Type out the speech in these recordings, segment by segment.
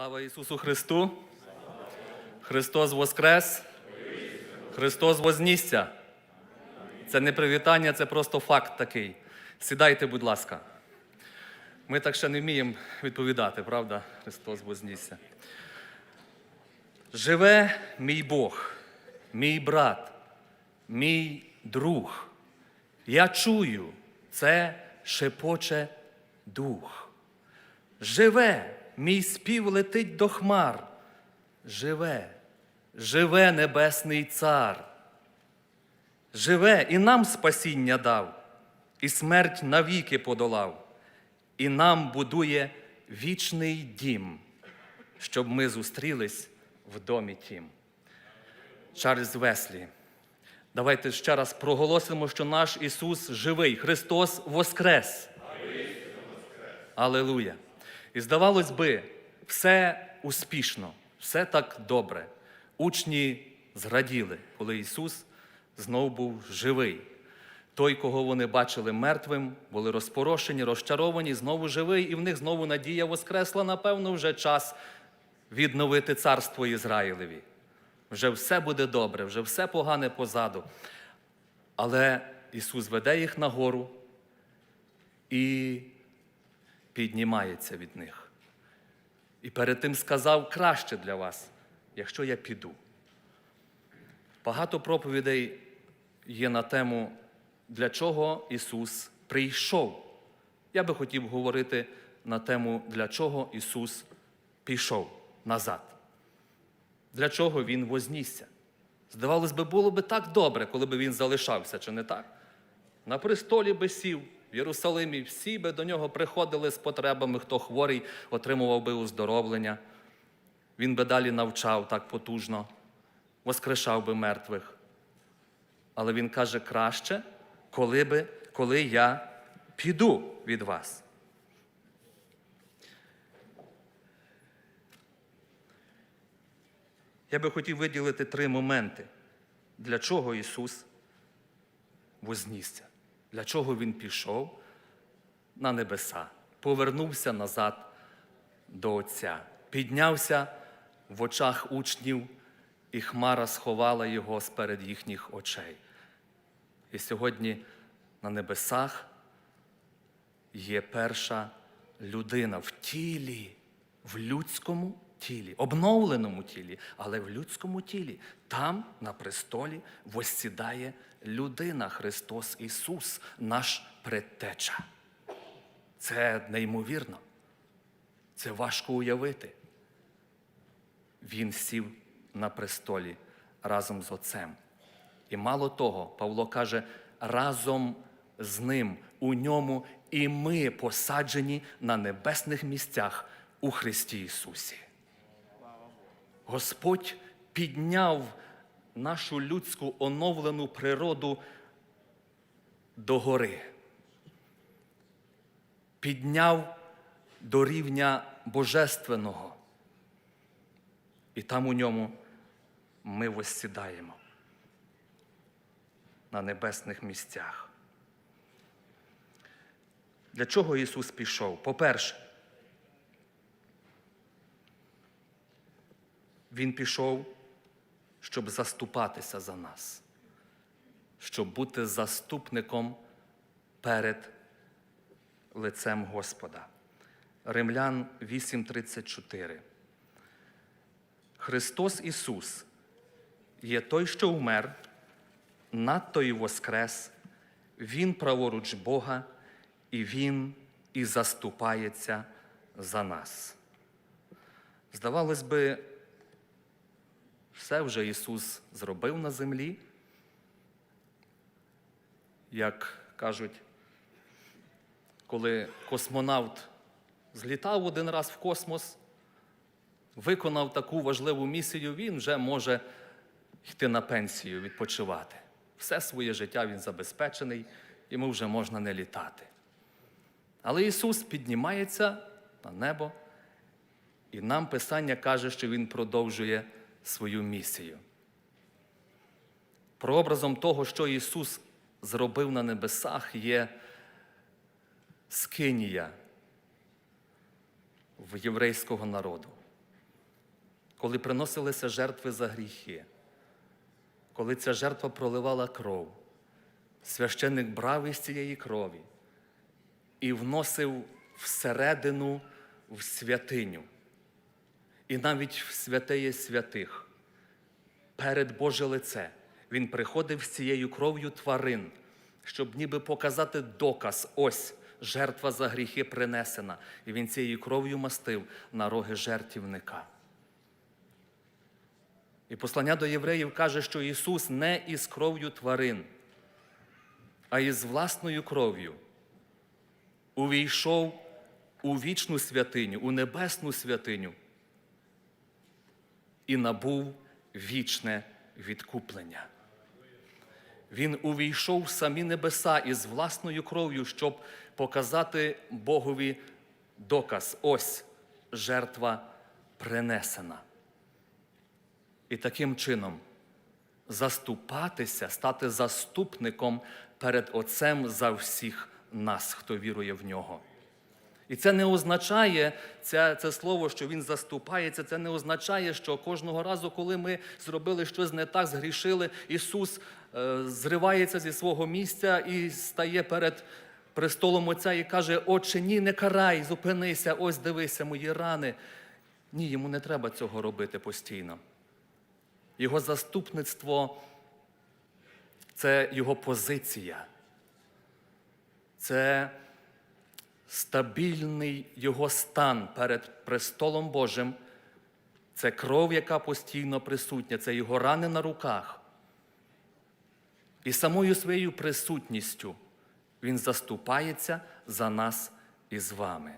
Слава Ісусу Христу! Христос Воскрес! Христос Вознісся! Це не привітання, це просто факт такий. Сідайте, будь ласка. Ми так ще не вміємо відповідати, правда? Христос Вознісся. Живе мій Бог, мій брат, мій друг. Я чую, це шепоче дух. Живе, мій спів летить до хмар. Живе, живе небесний цар. Живе і нам спасіння дав, і смерть навіки подолав, і нам будує вічний дім, щоб ми зустрілись в домі тім. Чарльз Веслі. Давайте ще раз проголосимо, що наш Ісус живий, Христос Воскрес. Аллилуйя. І здавалось би, все успішно, все так добре. Учні зраділи, коли Ісус знов був живий. Той, кого вони бачили мертвим, були розпорошені, розчаровані, знову живий, і в них знову надія воскресла, напевно, вже час відновити царство Ізраїлеві. Вже все буде добре, вже все погане позаду. Але Ісус веде їх нагору і піднімається від них. І перед тим сказав краще для вас, якщо я піду. Багато проповідей є на тему, для чого Ісус прийшов. Я би хотів говорити на тему, для чого Ісус пішов назад. Для чого Він вознісся. Здавалось би, було би так добре, коли б він залишався, чи не так? На престолі би сів в Єрусалимі, всі би до нього приходили з потребами, хто хворий, отримував би уздоровлення. Він би далі навчав так потужно, воскрешав би мертвих. Але він каже, краще, коли, би, коли я піду від вас. Я би хотів виділити три моменти, для чого Ісус вознісся, для чого Він пішов на небеса, повернувся назад до Отця, піднявся в очах учнів, і хмара сховала його сперед їхніх очей. І сьогодні на небесах є перша людина в тілі, в людському тілі, обновленому тілі, але в людському тілі. Там, на престолі, воссідає людина Христос Ісус, наш предтеча. Це неймовірно. Це важко уявити. Він сів на престолі разом з Отцем. І мало того, Павло каже, разом з ним у ньому і ми посаджені на небесних місцях у Христі Ісусі. Господь підняв нашу людську оновлену природу до гори, підняв до рівня Божественного. І там у ньому ми воссідаємо на небесних місцях. Для чого Ісус пішов? По-перше, Він пішов, щоб заступатися за нас, щоб бути заступником перед лицем Господа. Римлян 8:34. Христос Ісус є той, що вмер, надто і воскрес, Він праворуч Бога, і Він і заступається за нас. Здавалось би, все вже Ісус зробив на землі. Як кажуть, коли космонавт злітав один раз в космос, виконав таку важливу місію, він вже може йти на пенсію, відпочивати. Все своє життя він забезпечений, йому вже можна не літати. Але Ісус піднімається на небо, і нам Писання каже, що Він продовжує свою місію. Прообразом того, що Ісус зробив на небесах, є скинія в єврейського народу. коли приносилися жертви за гріхи, коли ця жертва проливала кров, священник брав із цієї крові і вносив всередину в святиню, і навіть в святеє святих, перед Боже лице. Він приходив з цією кров'ю тварин, щоб ніби показати доказ, ось жертва за гріхи принесена. І він цією кров'ю мастив на роги жертівника. І послання до євреїв каже, що Ісус не із кров'ю тварин, а із власною кров'ю увійшов у вічну святиню, у небесну святиню і набув вічне відкуплення. Він увійшов в самі небеса із власною кров'ю, щоб показати Богові доказ. Ось жертва принесена. І таким чином заступатися, стати заступником перед Отцем за всіх нас, хто вірує в нього. І це не означає, це, це слово, що він заступається, це не означає, що кожного разу, коли ми зробили щось не так, згрішили, Ісус е, зривається зі свого місця і стає перед престолом Отця і каже: Отче, ні, не карай, зупинися, ось дивися мої рани. Ні, йому не треба цього робити постійно. Його заступництво це його позиція. Це стабільний його стан перед престолом Божим. Це кров, яка постійно присутня, це його рани на руках. І самою своєю присутністю Він заступається за нас і з вами.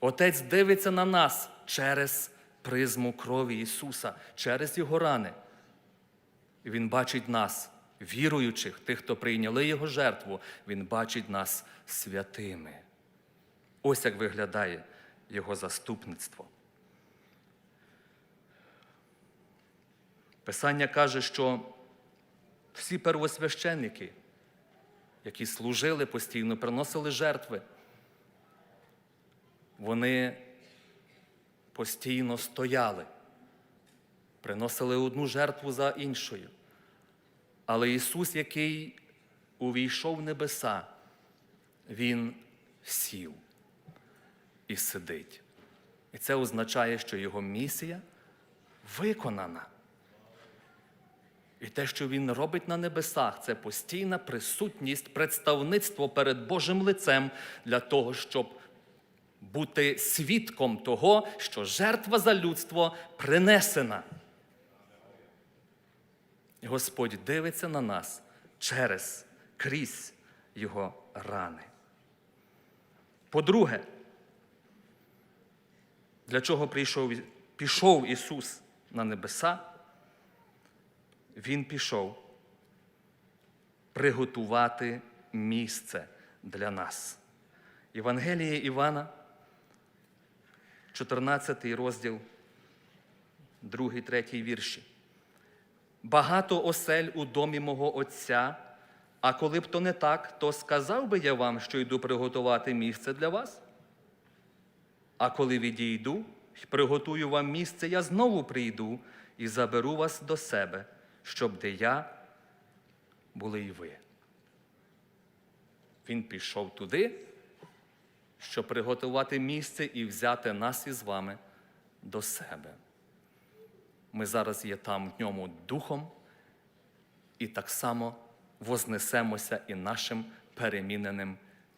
Отець дивиться на нас через призму крові Ісуса, через Його рани. І Він бачить нас, віруючих, тих, хто прийняли Його жертву, Він бачить нас святими. Ось як виглядає Його заступництво. Писання каже, що всі первосвященники, які служили постійно, приносили жертви, вони постійно стояли, приносили одну жертву за іншою. Але Ісус, який увійшов в небеса, Він сів і сидить. І це означає, що Його місія виконана. І те, що Він робить на небесах, це постійна присутність, представництво перед Божим лицем для того, щоб бути свідком того, що жертва за людство принесена. Господь дивиться на нас через крізь Його рани. По-друге, для чого прийшов, пішов Ісус на небеса? Він пішов приготувати місце для нас. Євангеліє Івана, 14 розділ, 2, 3 вірші. Багато осель у домі мого Отця, а коли б то не так, то сказав би я вам, що йду приготувати місце для вас. А коли відійду приготую вам місце, я знову прийду і заберу вас до себе, щоб де я були і ви. Він пішов туди, щоб приготувати місце і взяти нас із вами до себе. Ми зараз є там в ньому духом, і так само вознесемося і нашим переміненим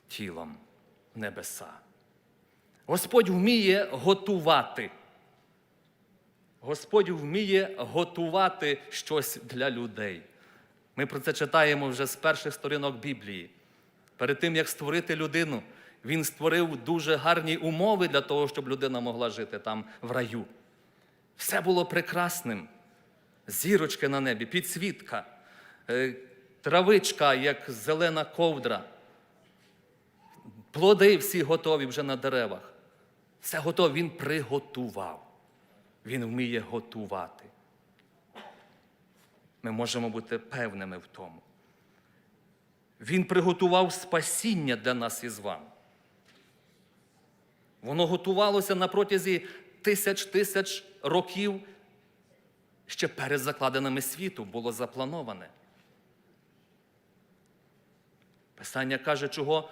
тілом небеса. Господь вміє готувати. Господь вміє готувати щось для людей. Ми про це читаємо вже з перших сторінок Біблії. Перед тим, як створити людину, він створив дуже гарні умови для того, щоб людина могла жити там в раю. Все було прекрасним. Зірочки на небі, підсвітка, е, травичка, як зелена ковдра. Плоди всі готові вже на деревах. Все готове, він приготував. Він вміє готувати. Ми можемо бути певними в тому. Він приготував спасіння для нас із вами. Воно готувалося на протязі тисяч тисяч років ще перед закладинами світу було заплановане. Писання каже, чого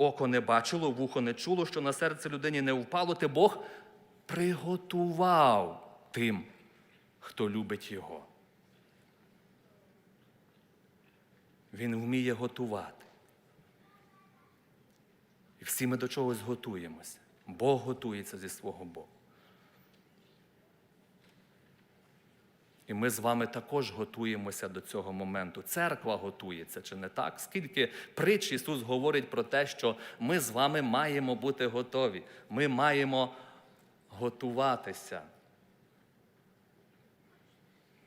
око не бачило, вухо не чуло, що на серце людині не впало, те Бог приготував тим, хто любить Його. Він вміє готувати. І всі ми до чогось готуємося. Бог готується зі свого Бога. І ми з вами також готуємося до цього моменту. Церква готується, чи не так? Скільки притч Ісус говорить про те, що ми з вами маємо бути готові. Ми маємо готуватися.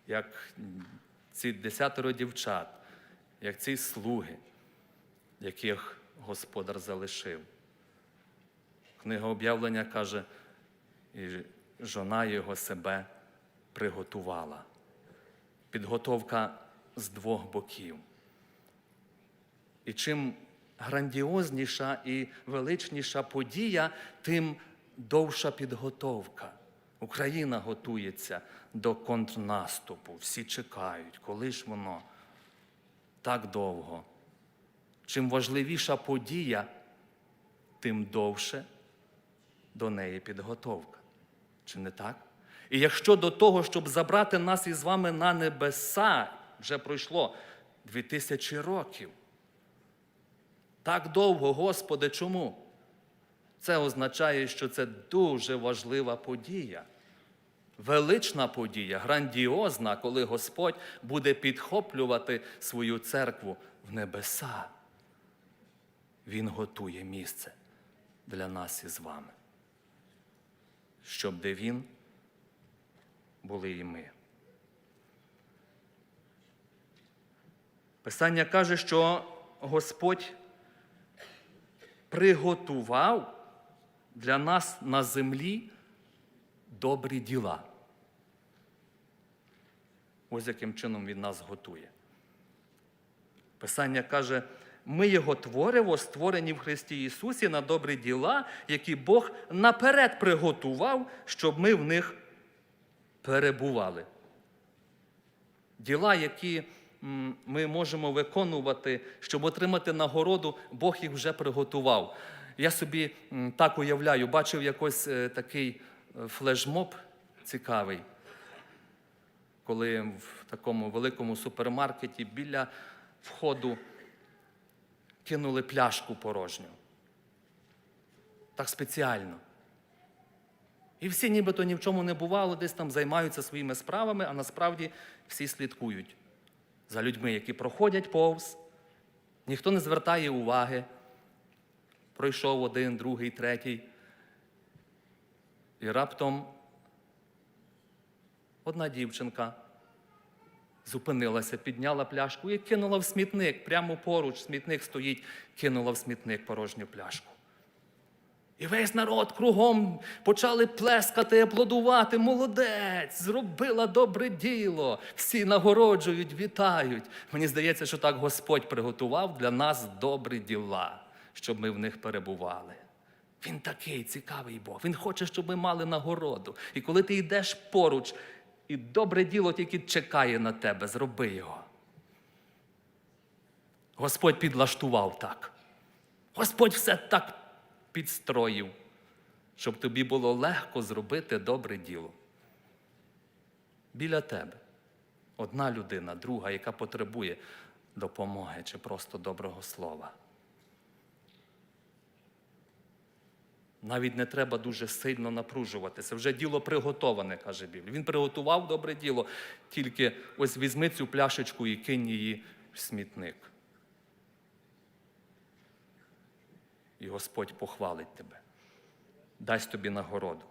Як ці десятеро дівчат, як ці слуги, яких Господар залишив. Книга об'явлення каже, і жона його себе приготувала. Підготовка з двох боків. І чим грандіозніша і величніша подія, тим довша підготовка. Україна готується до контрнаступу. Всі чекають, коли ж воно так довго. Чим важливіша подія, тим довше до неї підготовка. Чи не так? І якщо до того, щоб забрати нас із вами на небеса, вже пройшло дві тисячі років. Так довго, Господи, чому? Це означає, що це дуже важлива подія. Велична подія, грандіозна, коли Господь буде підхоплювати свою церкву в небеса. Він готує місце для нас із вами, щоб де Він були і ми. Писання каже, що Господь приготував для нас на землі добрі діла. Ось яким чином Він нас готує. Писання каже, ми Його творимо, створені в Христі Ісусі на добрі діла, які Бог наперед приготував, щоб ми в них перебували. Діла, які ми можемо виконувати, щоб отримати нагороду, Бог їх вже приготував. Я собі так уявляю, бачив якось е, такий е, флешмоб цікавий, коли в такому великому супермаркеті біля входу кинули пляшку порожню. Так спеціально. І всі нібито ні в чому не бувало, десь там займаються своїми справами, а насправді всі слідкують за людьми, які проходять повз. Ніхто не звертає уваги. Пройшов один, другий, третій. І раптом одна дівчинка зупинилася, підняла пляшку і кинула в смітник. Прямо поруч смітник стоїть, кинула в смітник порожню пляшку. І весь народ кругом почали плескати, аплодувати. Молодець, зробила добре діло. Всі нагороджують, вітають. Мені здається, що так Господь приготував для нас добрі діла, щоб ми в них перебували. Він такий цікавий Бог. Він хоче, щоб ми мали нагороду. І коли ти йдеш поруч, і добре діло тільки чекає на тебе, зроби його. Господь підлаштував так. Господь все так підстроїв, щоб тобі було легко зробити добре діло. Біля тебе одна людина, друга, яка потребує допомоги чи просто доброго слова. Навіть не треба дуже сильно напружуватися. Вже діло приготоване, каже Біблія. Він приготував добре діло, тільки ось візьми цю пляшечку і кинь її в смітник. І Господь похвалить тебе, дасть тобі нагороду.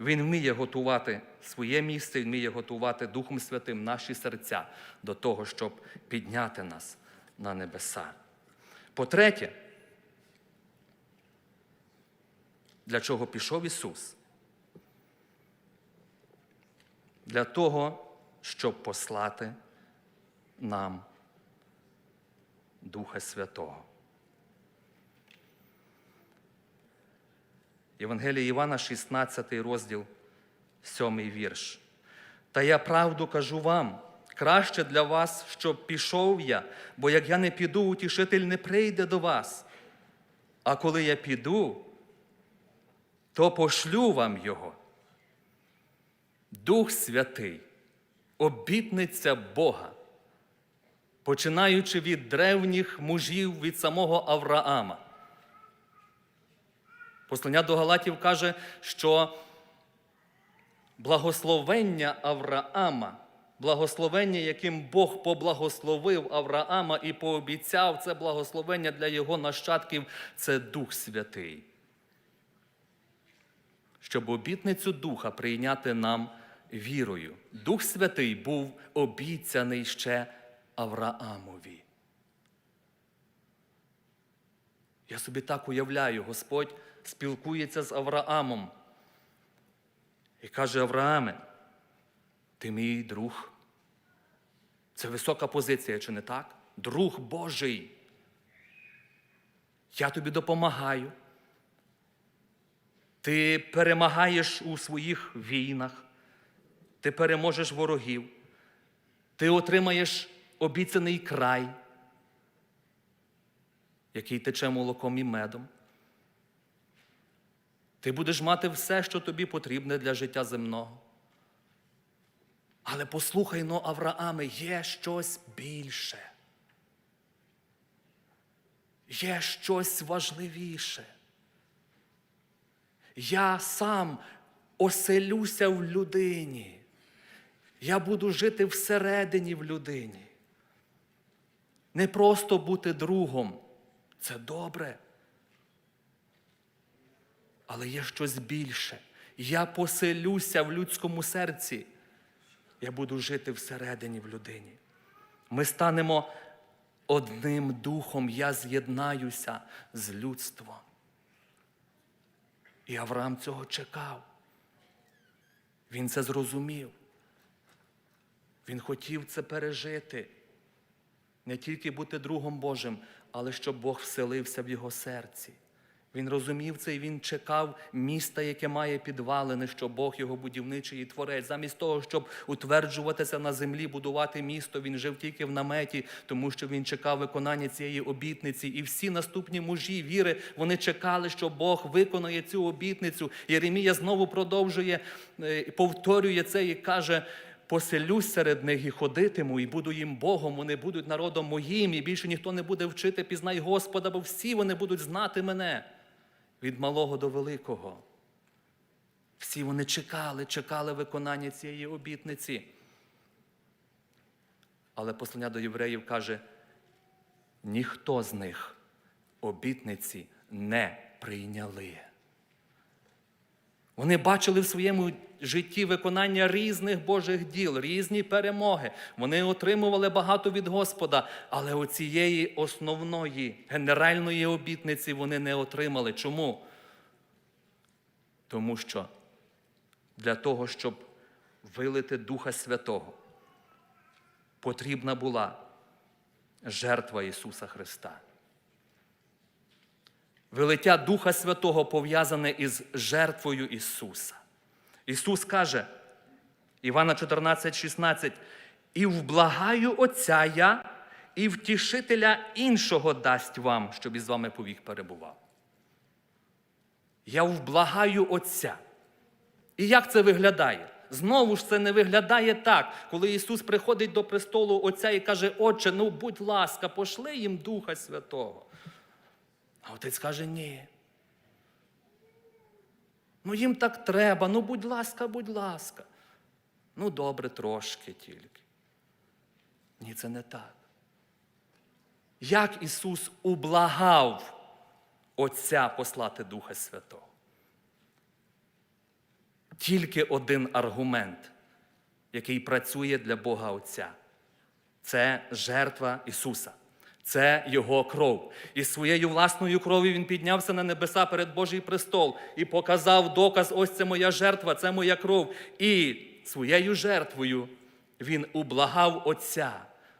Він вміє готувати своє місце, він вміє готувати Духом Святим наші серця до того, щоб підняти нас на небеса. По-третє, для чого пішов Ісус? Для того, щоб послати нам Духа Святого. Євангелія Івана, 16 розділ, 7 вірш. Та я правду кажу вам, краще для вас, щоб пішов я, бо як я не піду, утішитель не прийде до вас. А коли я піду, то пошлю вам його. Дух Святий, обітниця Бога, починаючи від древніх мужів, від самого Авраама. Послання до Галатів каже, що благословення Авраама, благословення, яким Бог поблагословив Авраама і пообіцяв це благословення для його нащадків, це Дух Святий. Щоб обітницю Духа прийняти нам вірою. Дух Святий був обіцяний ще Авраамові. Я собі так уявляю, Господь спілкується з Авраамом і каже: Аврааме, ти мій друг. Це висока позиція, чи не так? Друг Божий. Я тобі допомагаю. Ти перемагаєш у своїх війнах, ти переможеш ворогів, ти отримаєш обіцяний край, який тече молоком і медом. Ти будеш мати все, що тобі потрібне для життя земного. Але послухай но, Аврааме, є щось більше. Є щось важливіше. Я сам оселюся в людині. Я буду жити всередині в людині. Не просто бути другом. Це добре. Але є щось більше. Я поселюся в людському серці. Я буду жити всередині в людині. Ми станемо одним духом, я з'єднаюся з людством. І Авраам цього чекав. Він це зрозумів. Він хотів це пережити. Не тільки бути другом Божим, але щоб Бог вселився в його серці. Він розумів це і він чекав міста, яке має підвалини, що Бог його будівничий і творець. Замість того, щоб утверджуватися на землі, будувати місто, він жив тільки в наметі, тому що він чекав виконання цієї обітниці. І всі наступні мужі віри вони чекали, що Бог виконає цю обітницю. Єремія знову продовжує, е, повторює це і каже. Поселюсь серед них і ходитиму, і буду їм Богом, вони будуть народом моїм, і більше ніхто не буде вчити, пізнай Господа, бо всі вони будуть знати мене від малого до великого. Всі вони чекали, чекали виконання цієї обітниці. Але послання до євреїв каже: ніхто з них обітниці не прийняли. Вони бачили в своєму житті виконання різних Божих діл, різні перемоги. Вони отримували багато від Господа, але оцієї основної генеральної обітниці вони не отримали. Чому? Тому що для того, щоб вилити Духа Святого, потрібна була жертва Ісуса Христа. Вилиття Духа Святого пов'язане із жертвою Ісуса. Ісус каже, Івана 14, 16, і вблагаю Отця я, і втішителя іншого дасть вам, щоб із вами повік перебував. Я вблагаю Отця. І як це виглядає? Знову ж це не виглядає так, коли Ісус приходить до престолу Отця і каже, Отче, ну будь ласка, пошли їм Духа Святого. А отець каже, ні. Ну їм так треба, ну будь ласка, будь ласка. Ну, добре, трошки тільки. Ні, це не так. Як Ісус ублагав Отця послати Духа Святого? Тільки один аргумент, який працює для Бога Отця. Це жертва Ісуса. Це Його кров. І своєю власною кров'ю Він піднявся на небеса перед Божий престол і показав доказ: ось це моя жертва, це моя кров. І своєю жертвою Він ублагав Отця.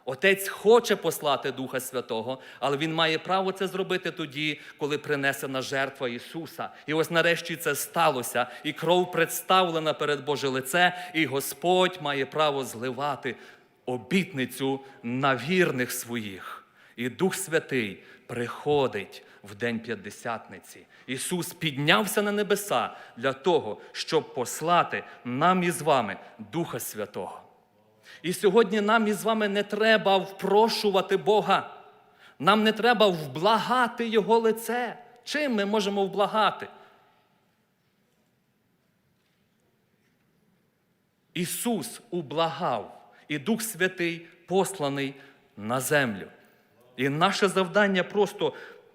Отець хоче послати Духа Святого, але Він має право це зробити тоді, коли принесена жертва Ісуса. І ось нарешті це сталося, і кров представлена перед Боже лице, і Господь має право зливати обітницю на вірних своїх. І Дух Святий приходить в день п'ятдесятниці. Ісус піднявся на небеса для того, щоб послати нам із вами Духа Святого. І сьогодні нам із вами не треба впрошувати Бога. Нам не треба вблагати Його лице. Чим ми можемо вблагати? Ісус ублагав, і Дух Святий посланий на землю. І наше завдання просто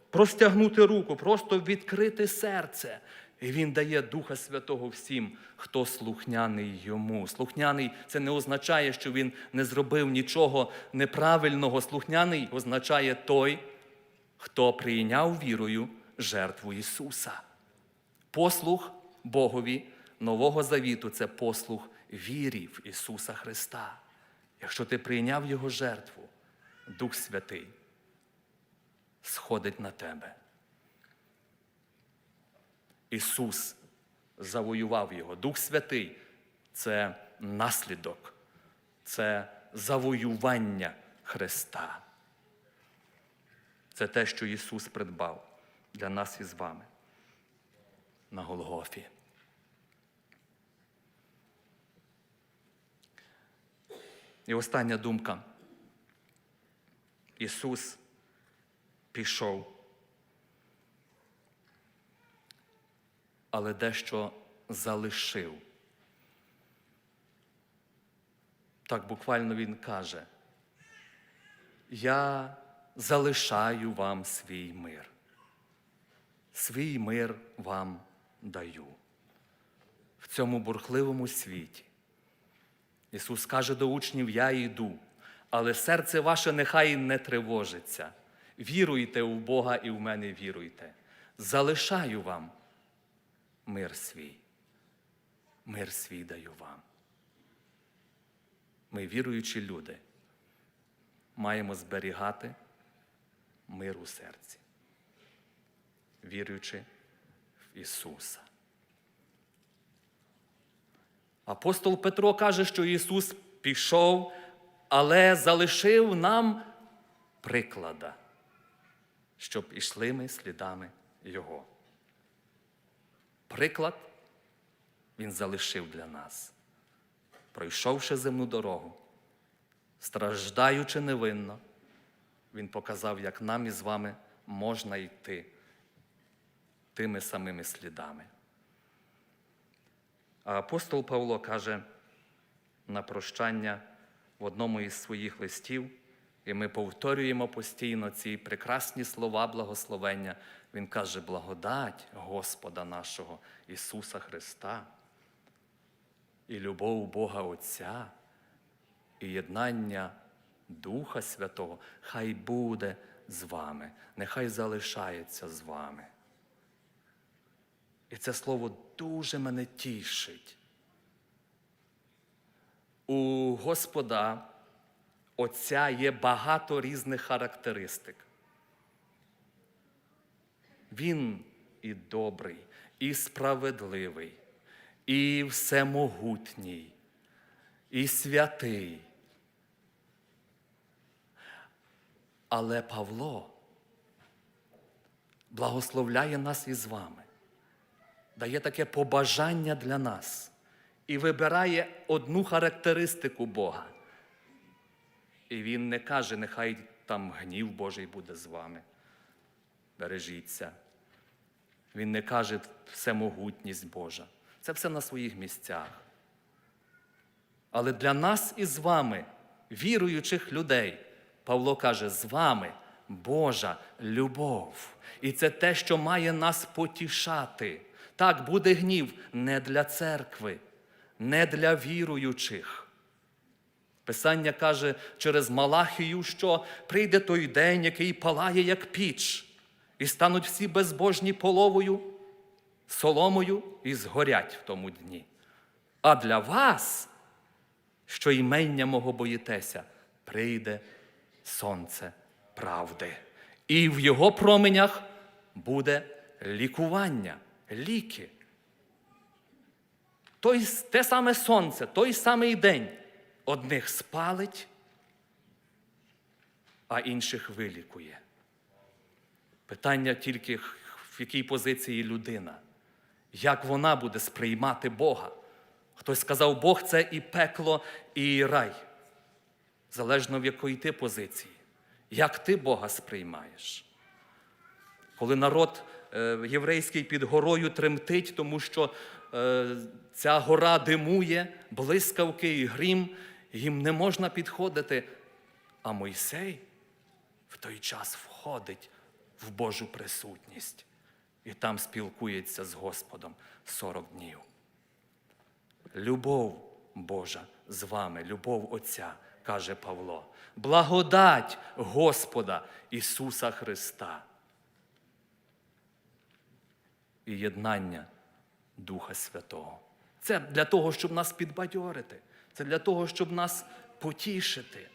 простягнути руку, просто відкрити серце. І Він дає Духа Святого всім, хто слухняний йому. Слухняний це не означає, що він не зробив нічого неправильного. Слухняний означає той, хто прийняв вірою жертву Ісуса. Послух Богові Нового Завіту це послух вірі в Ісуса Христа. Якщо ти прийняв Його жертву, Дух Святий сходить на тебе. Ісус завоював його. Дух Святий це наслідок, це завоювання Христа. Це те, що Ісус придбав для нас із вами на Голгофі. І остання думка. Ісус пішов, але дещо залишив. Так буквально Він каже, я залишаю вам свій мир. Свій мир вам даю. В цьому бурхливому світі. Ісус каже до учнів: Я йду, але серце ваше нехай не тривожиться. Віруйте в Бога і в мене віруйте. Залишаю вам мир свій. Мир свій даю вам. Ми, віруючі люди, маємо зберігати мир у серці, віруючи в Ісуса. Апостол Петро каже, що Ісус пішов, але залишив нам приклада, щоб ішли ми слідами Його. Приклад Він залишив для нас, пройшовши земну дорогу, страждаючи невинно, Він показав, як нам із вами можна йти тими самими слідами. А апостол Павло каже на прощання в одному із своїх листів, і ми повторюємо постійно ці прекрасні слова благословення. Він каже: благодать Господа нашого Ісуса Христа, і любов Бога Отця, і єднання Духа Святого, хай буде з вами, нехай залишається з вами. І це слово дуже мене тішить. У Господа Отця є багато різних характеристик. Він і добрий, і справедливий, і всемогутній, і святий. Але Павло благословляє нас із вами дає таке побажання для нас і вибирає одну характеристику Бога. І Він не каже, нехай там гнів Божий буде з вами. Бережіться. Він не каже всемогутність Божа. Це все на своїх місцях. Але для нас і з вами, віруючих людей, Павло каже, з вами Божа любов. І це те, що має нас потішати. Так, буде гнів не для церкви, не для віруючих. Писання каже через Малахію, що прийде той день, який палає, як піч, і стануть всі безбожні половою, соломою і згорять в тому дні. А для вас, що імення мого боїтеся, прийде сонце правди. І в його променях буде лікування, ліки. Той, те саме сонце, той самий день одних спалить, а інших вилікує. Питання тільки, в якій позиції людина, як вона буде сприймати Бога. Хтось сказав, Бог це і пекло, і рай. Залежно в якої ти позиції. Як ти Бога сприймаєш? Коли народ е, єврейський під горою тремтить, тому що е, ця гора димує, блискавки і грім, їм не можна підходити. А Мойсей в той час входить в Божу присутність і там спілкується з Господом 40 днів. Любов Божа з вами, любов Отця, каже Павло. Благодать Господа Ісуса Христа. І єднання Духа Святого. Це для того, щоб нас підбадьорити. Це для того, щоб нас потішити.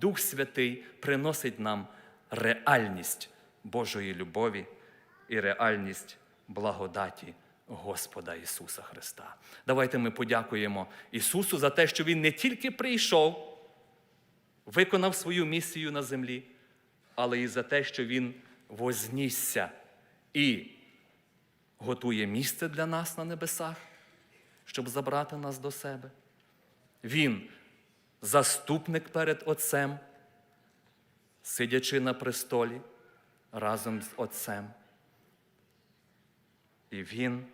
Дух Святий приносить нам реальність Божої любові і реальність благодаті Господа Ісуса Христа. Давайте ми подякуємо Ісусу за те, що Він не тільки прийшов, виконав свою місію на землі, але і за те, що Він вознісся і готує місце для нас на небесах, щоб забрати нас до себе. Він заступник перед Отцем, сидячи на престолі разом з Отцем. І Він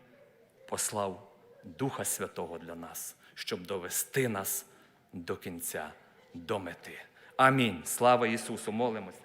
послав Духа Святого для нас, щоб довести нас до кінця, до мети. Амінь. Слава Ісусу! Молимось.